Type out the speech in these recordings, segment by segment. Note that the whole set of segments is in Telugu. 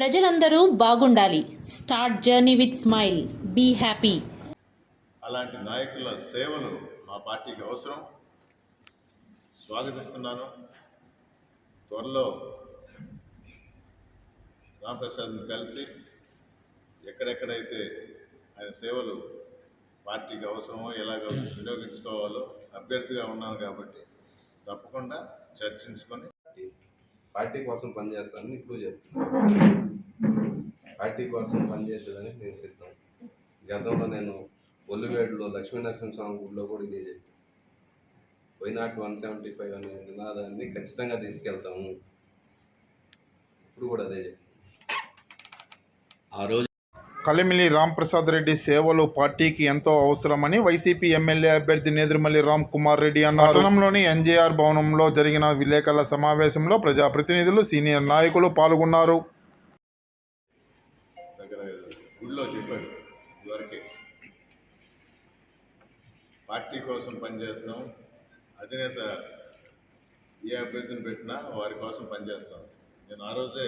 ప్రజలందరూ బాగుండాలి. Start journey with smile be happy అలాంటి నాయకుల సేవలు మా పార్టీకి అవసరం. స్వాగతిస్తున్నాను. త్వరలో రామప్రసాద్ని కలిసి ఎక్కడెక్కడైతే ఆయన సేవలు పార్టీకి అవసరమో ఎలాగ వినియోగించుకోవాలో అభ్యర్థిగా ఉన్నాను కాబట్టి తప్పకుండా చర్చించుకొని పార్టీ కోసం పనిచేస్తానని ఇప్పుడు చెప్తున్నాను పార్టీ కోసం పనిచేసేదని నేను సిద్ధం. గతంలో నేను ఒల్లివేడులో లక్ష్మీనరసింహ స్వామి గుడిలో కూడా ఇదే చెప్పాను వైనాట్ వన్ సెవెంటీ ఫైవ్ అనే నినాదాన్ని ఖచ్చితంగా తీసుకెళ్తాము. ఇప్పుడు కూడా అదే చెప్తాను ఆ రోజు కలిమిలి రాంప్రసాద్ రెడ్డి సేవలు పార్టీకి ఎంతో అవసరమని వైసీపీ ఎమ్మెల్యే అభ్యర్థి నేదురుమల్లి రామ్ కుమార్ రెడ్డి అన్నారు. పట్టణంలోని ఎన్జేఆర్ భవనంలో జరిగిన విలేకరుల సమావేశంలో ప్రజాప్రతినిధులు సీనియర్ నాయకులు పాల్గొన్నారు. పార్టీ కోసం పనిచేస్తాం అధినేత ఏ అభ్యర్థిని పెట్టినా వారి కోసం పనిచేస్తాం. నేను ఆ రోజే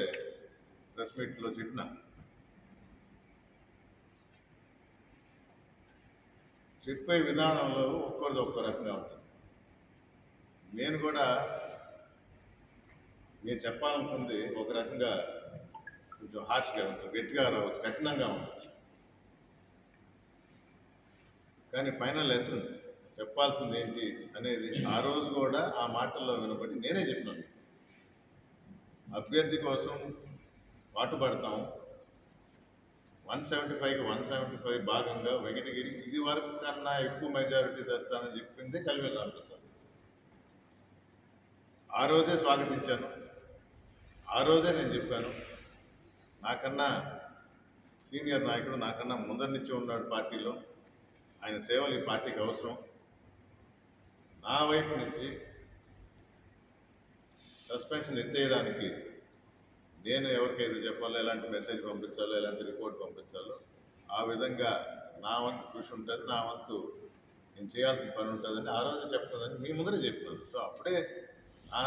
ప్రెస్ మీట్లో చెప్పినా. చెప్పే విధానంలో ఒక్కరిది ఒక్కో రకంగా ఉంటుంది. నేను కూడా నేను చెప్పాలనుకుంది ఒక రకంగా కొంచెం హార్ష్గా ఉంటుంది గట్టిగా రావచ్చు కఠినంగా ఉండవచ్చు కానీ ఫైనల్ లెసన్స్ చెప్పాల్సింది ఏంటి అనేది ఆ రోజు కూడా ఆ మాటల్లో వినబడి నేనే చెప్పినాను. అభ్యర్థి కోసం పాటుపడతాం వన్ సెవెంటీ ఫైవ్కి వన్ సెవెంటీ ఫైవ్ భాగంగా వెంకటగిరి ఇది వరకు కన్నా ఎక్కువ మెజారిటీ తెస్తానని చెప్పిందే కలివెల్ సార్ ఆ రోజే స్వాగతించాను. ఆ రోజే నేను చెప్పాను నాకన్నా సీనియర్ నాయకుడు నాకన్నా ముందర నుంచి ఉన్నాడు పార్టీలో. ఆయన సేవలు ఈ పార్టీకి అవసరం. నా వైపు నుంచి సస్పెన్షన్ ఎత్తేయడానికి నేను ఎవరికైతే చెప్పాలో ఎలాంటి మెసేజ్ పంపించాలో ఎలాంటి రిపోర్ట్ పంపించాలో ఆ విధంగా నా వంతు కృషి ఉంటుంది నా వంతు నేను చేయాల్సిన పని ఉంటుందని ఆ రోజు చెప్తుందని మీ ముందరే చెప్పినాను సో అప్పుడే నా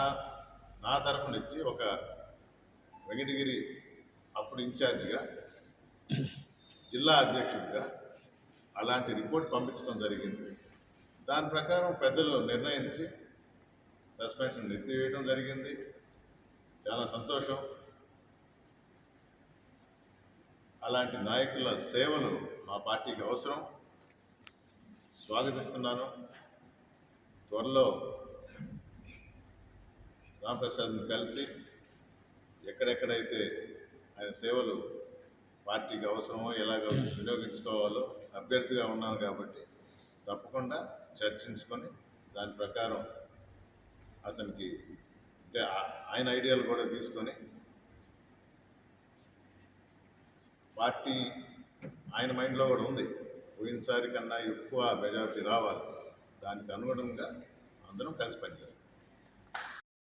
నా తరఫు నుంచి ఒక వెంకటగిరి అప్పుడు ఇన్ఛార్జిగా జిల్లా అధ్యక్షుడిగా అలాంటి రిపోర్ట్ పంపించడం జరిగింది. దాని ప్రకారం పెద్దలు నిర్ణయించి సస్పెన్షన్ ఎత్తివేయడం జరిగింది. చాలా సంతోషం. అలాంటి నాయకుల సేవలు మా పార్టీకి అవసరం. స్వాగతిస్తున్నాను. త్వరలో రామప్రసాద్ని కలిసి ఎక్కడెక్కడైతే ఆయన సేవలు పార్టీకి అవసరమో ఎలాగ వినియోగించుకోవాలో అభ్యర్థిగా ఉన్నాను కాబట్టి తప్పకుండా చర్చించుకొని దాని ప్రకారం అతనికి అంటే ఆయన ఐడియాలు కూడా తీసుకొని పార్టీ ఆయన మైండ్లో కూడా ఉంది. పోయినసారి కన్నా ఎక్కువ మెజారిటీ రావాలి. దానికి అనుగుణంగా అందరం కలిసి పనిచేస్తాం.